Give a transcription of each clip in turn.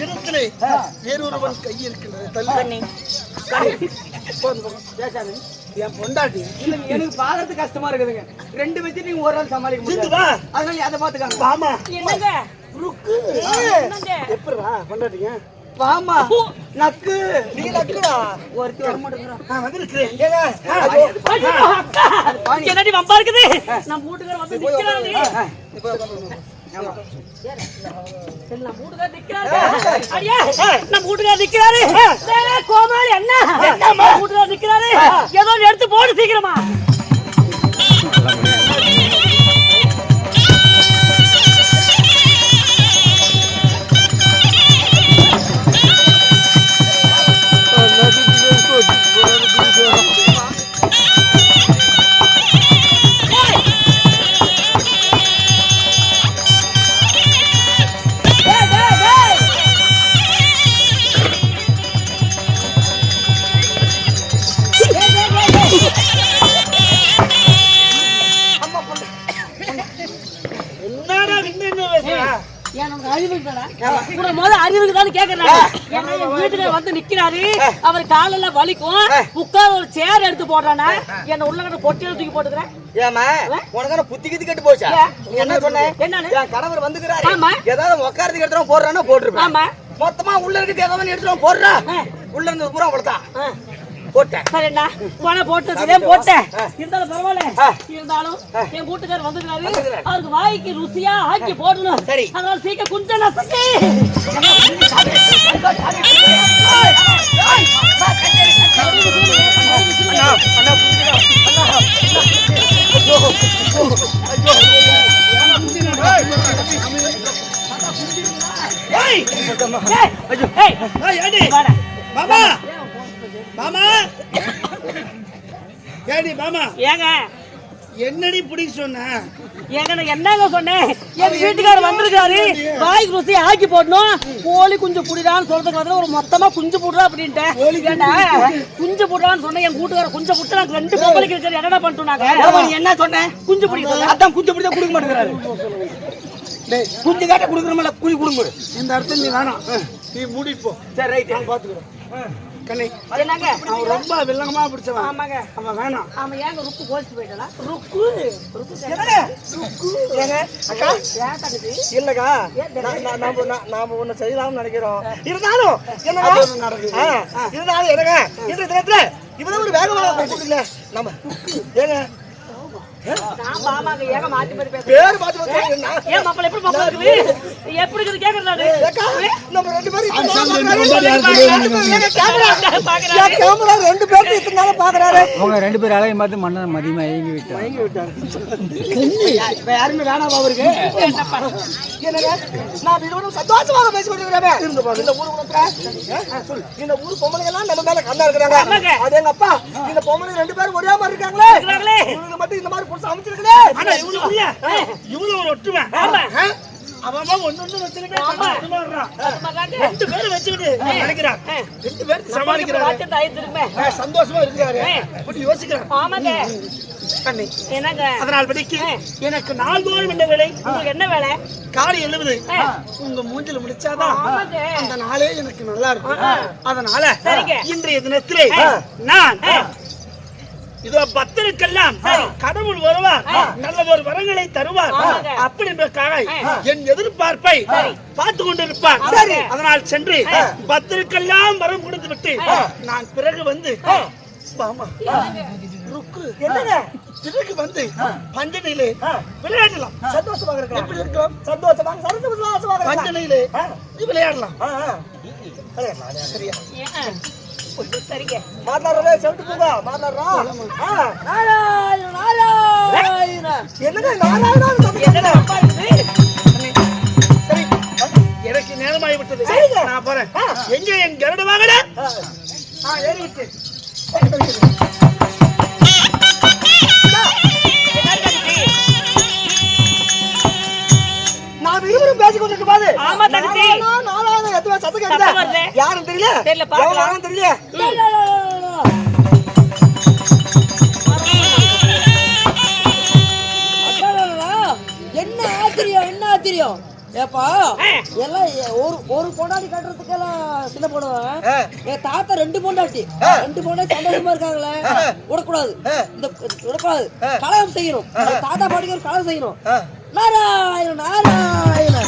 இடத்திலே வேறொருவன் கை இருக்கிறது தள்ளி. என் பொண்டாட்டி. எனக்கு பாக்குறது கஷ்டமா இருக்குதுங்க. ரெண்டு வச்சு நீங்க ஒரு ஆள் சமாளிக்க முடியாது. அதனால அதை பாத்துக்காங்க வாமா. என்னங்க? ருக்கு என்னங்க? எப்படிடா பொண்டாட்டிங்க? வாமா. நக்கு. நீ நக்குடா. ஒருத்தி வர மாட்டேங்கிறான் நான் வந்திருக்கிறேன். என்னடி வம்பா இருக்குது? நம்ம வீட்டுக்கார வந்து நிக்கிறாரு. கோமாளி அண்ணா நம்ம நிக்கிறாரு. ஏதோ எடுத்து போடு சீக்கிரமா. முதல்ல அறிவு இருக்குதான்னு கேக்குறேன் வீட்டுக்காரர் வந்து நிக்கிறாரு. அவர் காலெல்லாம் வலிக்கும். உட்கார ஒரு சேர் எடுத்து போடுறானா. என்ன உள்ள கிட்ட பொட்டியில தூக்கி போட்டுக்கிறேன். ஏமா உனக்கு புத்தி கித்தி கெட்டு போச்சா? என்ன சொன்ன? என்னன்னு? என் கணவர் வந்துக்கிறாரு. ஏதாவது உட்காரத்துக்கு எடுத்துறோம் போடுறானா போட்டுருப்பேன். மொத்தமா உள்ள இருக்கு ஏதாவது எடுத்துறோம் போடுறா. உள்ள இருந்து பூரா அவ்வளவுதான். போட்டேன். சரிண்ணா போன போட்டு போட்டேன். இருந்தாலும் பரவாயில்ல. இருந்தாலும் என். அவருக்கு வாய்க்கு ருசியா ஆக்கி போடணும். சரி. அதனால சீக்கிரம் அண்ணா அண்ணா மாமா! ஏடி மாமா? ஏங்க. என்னடி பிடி சொன்ன? ஏங்க நான் என்னங்க சொன்னேன்? என் வீட்டுக்காரர் வந்திருக்காரு. வாய்க்கு ருசி ஆக்கி போடணும். கோழி குஞ்சு புடிடான்னு சொல்றதுக்கு வந்து ஒரு மொத்தமா குஞ்சு புடுறா அப்படின்ட்டு குஞ்சு புடுறான்னு சொன்னேன். என் வீட்டுக்காரர் குஞ்சு புட்டு நாங்க ரெண்டு பொம்பளைக்கு இருக்கிற என்னடா பண்ணிட்டோம் என்ன சொன்ன குஞ்சு சொன்னேன். அதான் குஞ்சு பிடிச்சா குடுக்க மாட்டேங்கிறாரு. குஞ்சு கேட்ட குடுக்குறோம்ல குழி குடுங்க. இந்த இடத்துல நீ வேணாம். நீ மூடிட்டு போ. சரி ரைட் நான் பாத்துக்கிறேன். கண்ணை என்னங்க அவன் ரொம்ப வில்லங்கமா பிடிச்சவன். ஆமாங்க. அவன் வேணாம். ஆமா ஏங்க ருக்கு கோச்சிட்டு போயிட்டா ருக்கு? ருக்கு? ஏங்க, அக்கா. இல்லக்கா. நாம நாம ஒண்ணு செய்யலாம்னு நினைக்கிறோம். இருந்தாலும் என்னங்க இருந்தாலும் என்னங்க இந்த தினத்துல இவ்வளவு ஒரு வேகமாக நம்ம ஏங்க நான் பாமாங்க ஏங்க மாத்தி மாத்தி பேசுறேன் பேர் பார்த்து வந்து நான் ஏன் மாப்பிள்ள எப்படி மாப்பிள்ள இருக்குது எப்படி இருக்குது கேக்குறாரு ஏக்கா, நம்ம ரெண்டு பேரும் கேமரா ரெண்டு நாளா பார்க்கறாரு. அவங்க ரெண்டு பேரும் அலையும் பார்த்து மன்னன் மதியமா ஏங்கி விட்டார் இப்ப யாருமே வேணாமா அவருக்கு? என்னங்க? நான் இருவரும் சந்தோஷமாக பேசிக் கொண்டிருக்கிறோமே. இந்த ஊர் சொல்லு. இந்த ஊர் பொம்பளைங்க எல்லாம் நம்ம மேல கண்ணா இருக்கிறாங்க. அது எங்க அப்பா. இந்த பொம்பளைங்க ரெண்டு பேரும் ஒரே மாதிரி இருக்காங்களே. இவனுக்கு மட்டும் இந்த மாதிரி புருஷன் அமைச்சிருக்குதே. ஆனா இவனு ஒரு ஒற்றுமை ஆமா. அவன் ஒண்ணு ஒண்ணு. ஆமாங்க. ரெண்டு பேரும் வச்சுக்கிட்டு நினைக்கிறான். ரெண்டு பேரும். ஆ, சந்தோஷமா இருக்கிறாரு அப்படி யோசிக்கிறான் ஆமாங்க. என்னங்க? அதனால் படிக்க எனக்கு நாள்தோறும் என்ன வேலை. உங்களுக்கு என்ன வேலை? காலை எழுவது. ஆ. உங்க மூஞ்சில முடிச்சாதான். அந்த நாளே எனக்கு நல்லா இருக்கும். அதனால சரிங்க. இன்றைய தினத்திலே நான் இதோ பக்தருக்கெல்லாம் கடவுள் வருவார் நல்லதொரு வரங்களை தருவார் ஆமாங்க. அப்படி என்பதற்காக ஆ. என் எதிர்பார்ப்பை பார்த்து கொண்டிருப்பார் சரி. அதனால் சென்று பக்தருக்கெல்லாம் வரம் கொடுத்து விட்டு நான் பிறகு வந்து. ருக்கு. என்னங்க? பிறகு வந்து பஞ்சனையிலே விளையாடலாம் சந்தோஷமாக இருக்கலாம். எப்படி இருக்கும் சந்தோஷமாக, சந்தோஷமாக இருக்கலாம். பஞ்சனையிலே. விளையாடலாம். சரியா? நான் போறேன். எங்க என் கருட வாகன நான் இருவரும் ஆமா தங்கச்சி. சத்தம் தெரியல? தெரியல, தெரியல என்ன ஆச்சரியம் என்ன ஆச்சரியம்? ஏப்பா எல்லாம் ஒரு ஒரு பொண்டாட்டி கட்டுறதுக்கெல்லாம் சின்ன போடுவேன் என் தாத்தா ரெண்டு பொண்டாட்டி. ரெண்டு பொண்டாட்டி சந்தோஷமா இருக்காங்களே. விடக்கூடாது. இந்த விடக்கூடாது. கலகம் செய்யணும். தாத்தா பாட்டிக்கு ஒரு கலகம் செய்யணும். நாராயண நாராயண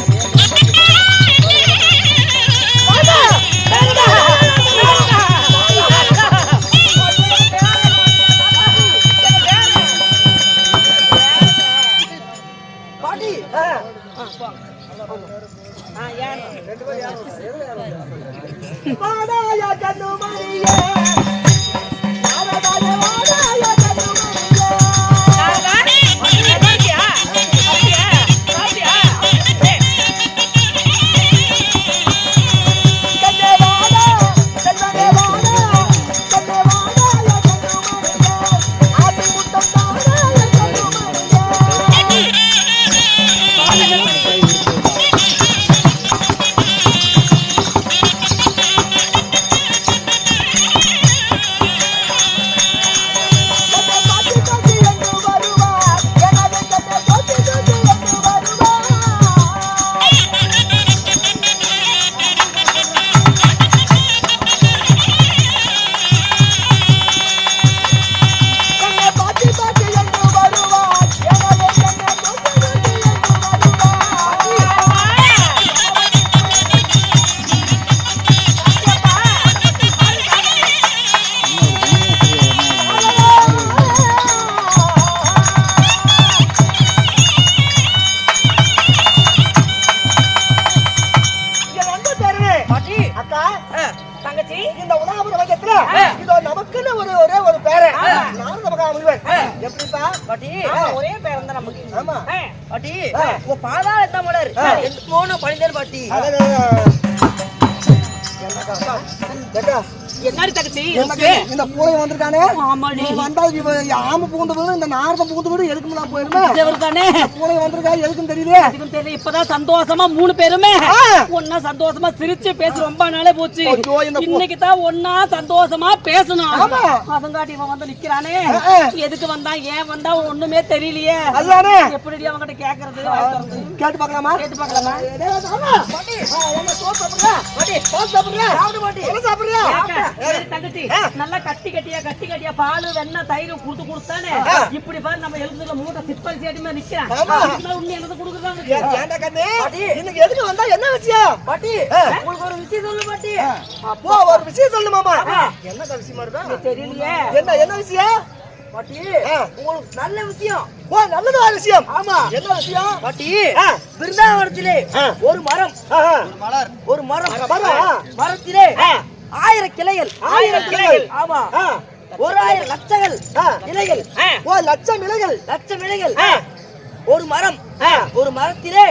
இதோ நமக்குன்னு ஒரு ஒரே ஒரு பேரு நாரத மகா முனிவர் எப்படிப்பா? பாட்டி ஒரே பேர் இருந்தா நமக்கு. ஆமா. பாட்டி உங்க பாதாள என்ன மலர்? போன பணிந்தல் பாட்டி. ஏக்கா, என்னடி இந்த பூனை வந்திருக்கானே? ஆமாடி. வந்தா ஆம புகுந்த வீடு இந்த நாரத புகுந்த வீடு எதுக்குலாம் போயிருமே? தேவர் தானே பூனை வந்திருக்கா எதுக்கும் தெரியல இப்பதான் சந்தோஷமா மூணு பேருமே. ஒன்னா சந்தோஷமா சிரிச்சு பேசி ரொம்ப நாளே போச்சு. இன்னைக்கு தான் ஒன்னா சந்தோஷமா பேசணும். அவங்காட்டி இவன் வந்து நிக்கிறானே. எதுக்கு வந்தான் ஏன் வந்தா ஒண்ணுமே தெரியலையே. அதுதானே. எப்படி அவங்கிட்ட கேக்குறது? கேட்டு ஏய், தங்கச்சி நல்லா கட்டி கட்டியா கட்டி கட்டியா பால் வெண்ணெய் தயிர் குடுத்து கொடுத்தானே? இப்படி பாரு நம்ம எழுதுல மூட்டை சிப்பல் சேட்டிமா நிக்கிறான் உண்மை என்னது கொடுக்குறாங்க எதுக்கு வந்தா என்ன விஷயம்? பாட்டி உங்களுக்கு ஒரு விஷயம் சொல்லு பாட்டி. அப்போ. ஒரு விஷயம் சொல்லு மாமா. என்ன விஷயமா இருக்கா? தெரியலையே. என்ன என்ன விஷயம்? பாட்டி. உங்களுக்கு நல்ல விஷயம். ஓ நல்லதா விஷயம்? ஆமா. என்ன விஷயம்? பாட்டி. பிருந்தாவனத்திலே. ஒரு மரம். ஆஹா. ஒரு மரம். மரம். மரத்திலே. ஆயிரம் கிளைகள் ஆயிரம் கிளைகள். ஆமா. ஒரு ஆயிரம் லட்சங்கள். இலைகள். ஓ லட்சம் இலைகள். லட்சம் இலைகள். ஒரு மரம். ஒரு மரத்திலே.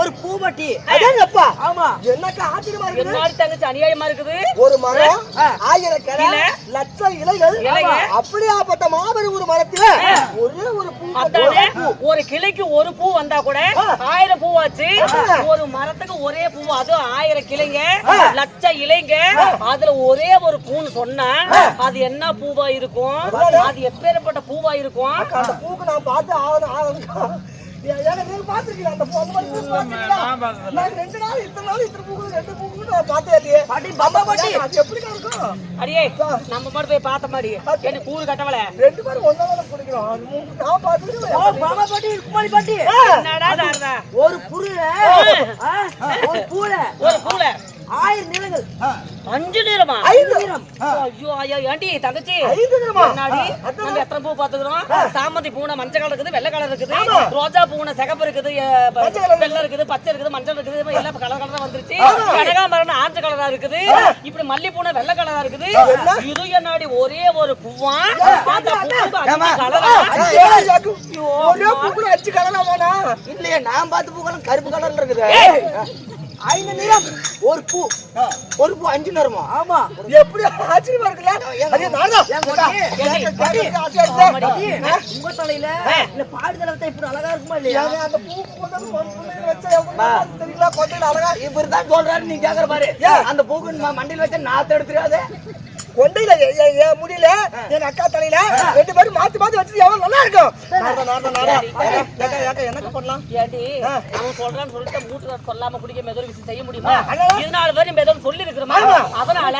ஒரு பூமட்டி அடேங்கப்பா. ஆமா. என்னக்கா ஆச்சரியமா இருக்குது? என்னடி தங்கச்சி அநியாயமா இருக்குது? ஒரு மரம். ஆயிரம் கிளை. லட்சம் இலைகள். அப்படியாப்பட்ட மாபெரும் ஒரு மரத்துல ஒரே ஒரு பூ ஒரு கிளைக்கு ஒரு பூ வந்தா கூட ஆயிரம் பூவாச்சு. ஒரு மரத்துக்கு ஒரே பூ அதுவும் ஆயிரம் கிளைங்க. லட்சம் இலைங்க. அதுல ஒரே ஒரு பூன்னு சொன்னா அது என்ன பூவா இருக்கும்? அது எப்பேற்பட்ட பூவா இருக்கும்? அந்த பூக்கு நான் பார்த்து ஆகணும். அடியே நம்ம மட்டும் போய் பார்த்த மாதிரி. என்ன கூறு கட்டவல ரெண்டு பேரும் தானே குடிக்கிறோம். நான் பார்த்திருக்கேன். பாட்டி குமாரி பாட்டி. என்னடா ஒரு புருல ஒரு பூல ஒரு பூல ஆயிரம் நிலங்கள். அஞ்சு நிறமா ஐந்து. ஐயோ ஐயோ ஏண்டி தங்கச்சி? ஐந்து நிறமா? நம்ம எத்தனை பூ பாத்துக்கிறோம் சாமந்தி பூனை மஞ்சள் கலர் இருக்குது வெள்ளை கலர் இருக்குது ரோஜா பூனை சிகப்பு இருக்குது எ, ப- பச்சை கலர் வெள்ளை இருக்குது பச்சை இருக்குது மஞ்சள் இருக்குது எல்லாம் கலர் கலரா வந்துருச்சு. கனகாமரம் ஆஞ்சு கலரா இருக்குது. இப்படி மல்லி பூனை வெள்ளை கலரா இருக்குது. இது என்னடி? ஒரே ஒரு பூவா? அந்த அஞ்சு கலரா? இல்லையே நான் பார்த்த பூக்களும் கருப்பு கலர்ல இருக்குது. ஐந்து நிறம். ஒரு பூ. ஒரு பூ அஞ்சு நிறமா? ஆமா. எப்படி ஆச்சரியமா இருக்குல்ல? உங்க தலையில இந்த பாடு தலைவத்தை இப்படி அழகா இருக்குமா இல்லையா? அந்த இருக்கு தெரியுங்களா? கொட்டையில அழகா இவர் தான் சொல்றாரு நீ கேக்குற பாரு. அந்த பூக்கு மண்டியில் வச்ச நாத்து எடுத்துறாது கொண்டையில என் முடியல எங்க அக்கா தலையில ரெண்டு பேரும் மாத்தி மாத்தி வச்சு எவ்வளவு நல்லா இருக்கும். என்னக்கா பண்ணலாம் ஏடி அவன் சொல்றான்னு சொல்லிட்டு மூட்டுக்கார் சொல்லாம குடிக்க மெதோ விஷயம் செய்ய முடியுமா. இதனால வரை மெதோ சொல்லி இருக்கிறோமா. அதனால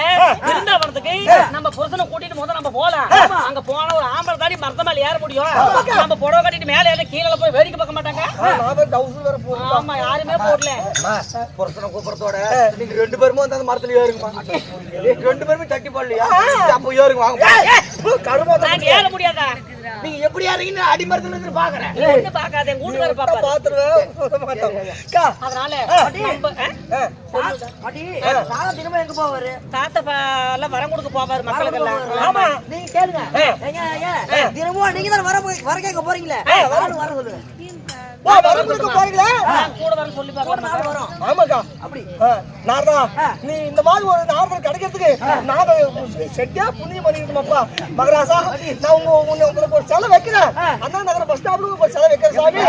பிருந்தாவனத்துக்கு நம்ம புருஷனை கூட்டிட்டு முதல்ல நம்ம போலாம் அங்க போன ஒரு ஆம்பளை தாடி மரத்த மேல ஏற முடியும். நம்ம புடவை கட்டிட்டு மேல ஏற கீழே போய் வேடிக்கை ஆமா யாருமே போடல. புருஷனை கூப்பிடத்தோட நீங்க ரெண்டு பேருமே வந்து அந்த மரத்துல ஏறுங்கம்மா. ரெண்டு பேருமே தட்டி போடலையா? அப்போ ஏறுங்க வாங்க நாங்க ஏற முடியாதா? நீங்க எப்படி ஏறீங்கன்னு அடிமரத்துல இருந்து பாக்குறேன். பார்க்காத என் கூட்டுக்கார பாப்பா பாத்துருவேன் அதனால? அடி தாத்தா திரும்ப எங்க போவாரு? தாத்தா எல்லாம் வரம் கொடுக்க போவாரு ஆமா. நீங்க கேளுங்க. ஏங்க, ஏங்க, தினமும் நீங்க தான் வர வர கேட்க போறீங்களே? வர சொல்லுங்க வா, போறீங்களா? நான் கூட வரேன்னு சொல்லி பார்க்கறேன் வரும். ஆமாக்கா. அப்படி. நாரதா நீ இந்த மாதிரி ஒரு நாரதம் கிடைக்கிறதுக்கு நாரதம் செட்டியா புண்ணியம் பண்ணிருக்கோம்ப்பா மகராசா நான் உங்க உங்க- உங்களுக்கு ஒரு செலவு வைக்கிறேன். அண்ணா நகர பஸ் ஸ்டாப்ல ஒரு செலவு வைக்கிறேன் சாமி?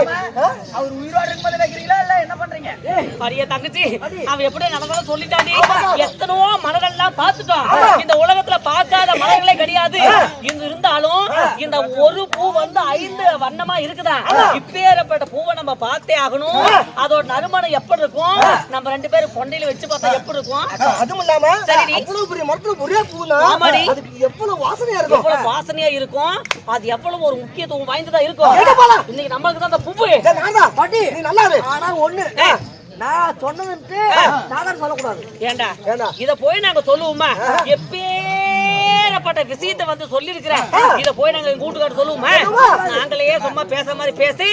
அவர் உயிரோட இருக்கும்போது வைக்கிறீங்களா இல்ல என்ன பண்றீங்க? அரிய தங்கச்சி. அவன் எப்படி நடந்தாலும் சொல்லிட்டாண்டி எத்தனோ மலரெல்லாம் பார்த்துட்டோம். இந்த உலகத்துல பார்க்காத மலர்களே கிடையாது. இங்க இருந்தாலும் இந்த ஒரு பூ வந்து ஐந்து வண்ணமா இருக்குதா? இப்பேறப்பட்ட பூவை நம்ம பார்த்தே ஆகணும். அதோட நறுமணம் எப்படி இருக்கும்? நம்ம ரெண்டு பேரும் கொண்டையில வச்சு பார்த்தா எப்படி இருக்கும்? அதுவும் இல்லாம சரிடி. அவ்வளவு பெரிய மரத்துல ஒரே பூனா ஆமாடி. அதுக்கு எவ்வளவு வாசனையா இருக்கும்? எவ்வளவு வாசனையா இருக்கும்? அது எவ்வளவு ஒரு முக்கியத்துவம் வாய்ந்ததா இருக்கும்? இன்னைக்கு நம்மளுக்கு தான் அந்த பூவு. நீ நல்லா ஆனா ஒண்ணு. நான் சொன்னதுன்ட்டு சொல்லக்கூடாது. ஏண்டா? ஏண்டா? இத போய் நாங்க சொல்லுவோமா? எப்பேறப்பட்ட விஷயத்தை வந்து சொல்லியிருக்கிறேன். இத போய் நாங்க எங்க வீட்டுக்காரர் சொல்லுவோமா. நாங்களே சும்மா பேசுற மாதிரி பேசி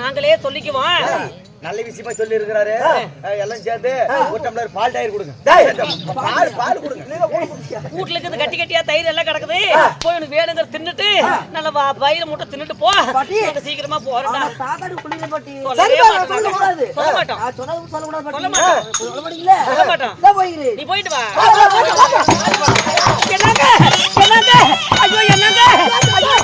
நாங்களே சொல்லிக்குவோம். நல்ல விஷயமா சொல்லி இருக்கிறாரு எல்லாம் சேர்ந்து ஒரு டம்ளர் பால் டயர் கொடுங்க. டேய், பால் பால் கொடுங்க? வீட்டுல இருக்குது கட்டி கட்டியா தயிர் எல்லாம் கிடக்குது. போய் உனக்கு வேணுங்கிற தின்னுட்டு நல்ல வ- வயிறு முட்டை தின்னுட்டு போ. சீக்கிரமா போறோம்டா. சாப்பாடு குளிர பாட்டி. சொல்லவே சரிப்பா, மாட்டோம். சொல்லக்கூடாது. சொல்ல மாட்டோம். நான் சொன்னது சொல்லக்கூடாது சொல்ல பாட்டி மாட்டோம் சொல்ல மாட்டோம். நீ போயிட்டு வா. என்னங்க? என்னங்க? ஐயோ என்னங்க?